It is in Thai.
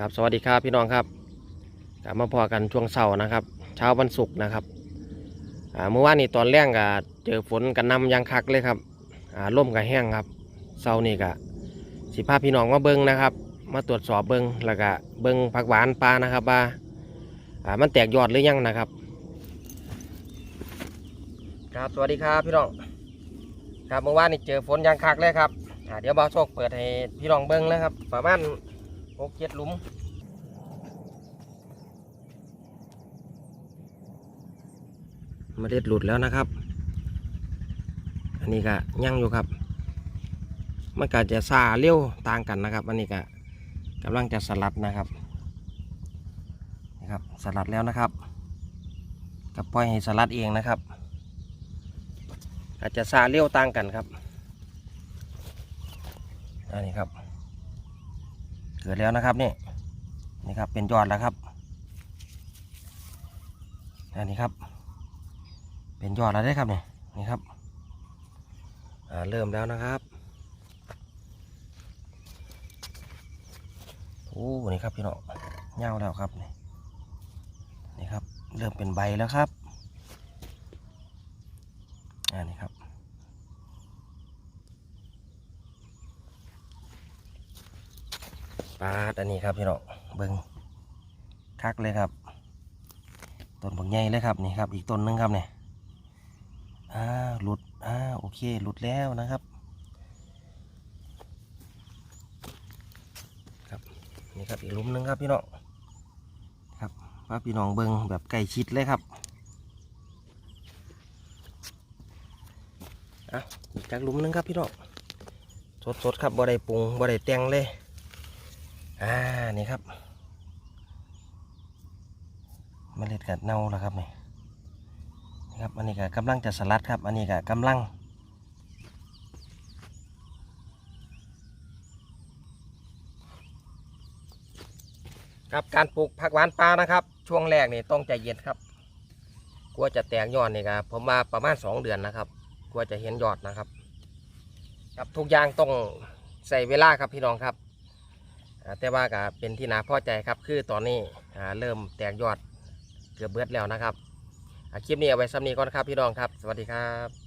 ครับสวัสดีครับพี่น้องครับกลับมาพอกันช่วงเสาร์นะครับ เช้าวันศุกร์นะครับเมื่อวานนี้ตอนแรกก็เจอฝนกันนำอยางคักเลยครับอ่าล่มกับแห้งครับเสาร์นี่ก็สิพาพพี่น้องมาเบิ้งนะครับ มาตรวจสอบเบิ้งแล้วก็เบิ้งผักหวานปลานะครับว่ามันแตกยอดหรือยังนะครับ ครับสวัสดีครับพี่น้องครับเมื่อวานนี้เจอฝนยางคักเลยครับเดี๋ยวบ่าวโชคเปิดให้พี่น้องเบิ้งนะครับประมาณ หกเจ็ดหลุมเมล็ดหลุดแล้วนะครับ อันนี้ก็ยั่งอยู่ครับ มันก็จะซาเร็วต่างกันนะครับ อันนี้ก็กำลังจะสลัดนะครับนะครับ สลัดแล้วนะครับกับปล่อยให้สลัดเองนะครับ อาจจะซาเร็วต่างกันครับอันนี้ครับ เกิดแล้วนะครับนี่นี่ครับเป็นยอดแล้วครับอันนี้ครับ เป็นยอดแล้วได้ครับเนี่ยนี่ครับเริ่มแล้วนะครับโอ้นี่ครับพี่น้องเงาแล้วครับนี่นี่ครับ เริ่มเป็นใบแล้วครับอ่านี่ครับ ปาดอันนี้ครับพี่น้องเบิ้งคักเลยครับต้นบักใหญ่เลยครับนี่ครับ อีกต้นหนึงครับเนี่ยอ่าหลุดอ่าโอเคหลุดแล้วนะครับ ครับนี่ครับอีกลุมหนึงครับพี่น้องครับพาพี่น้องเบิ้งแบบใกล้ชิดเลยครับอะอีกจากลุมหนึงครับพี่น้องสดสดๆครับบ่ได้ปรุงบ่ได้แต่งเลย อ่านี่ครับมเมล็ดกัดเน่าแล้วครับนี่นะครับอันนี้ก็กำลังจะสลัดครับ อันนี้ก็กำลังครับการปลูกผักหวานปลานะครับ ช่วงแรกนี่ต้องใจเย็นครับกลัวจะแตกยอดนี่ครับผมมาประมาณ 2 เดือนนะครับกลัวจะเห็นยอดนะครับ ครับทุกอย่างต้องใส่เวลาครับพี่น้องครับ แต่ว่าก็เป็นที่น่าพอใจครับ คือตอนนี้เริ่มแตกยอดเกือบเบิดแล้วนะครับคลิปนี้เอาไว้ซ้ำนี้ก่อนครับพี่น้องครับ สวัสดีครับ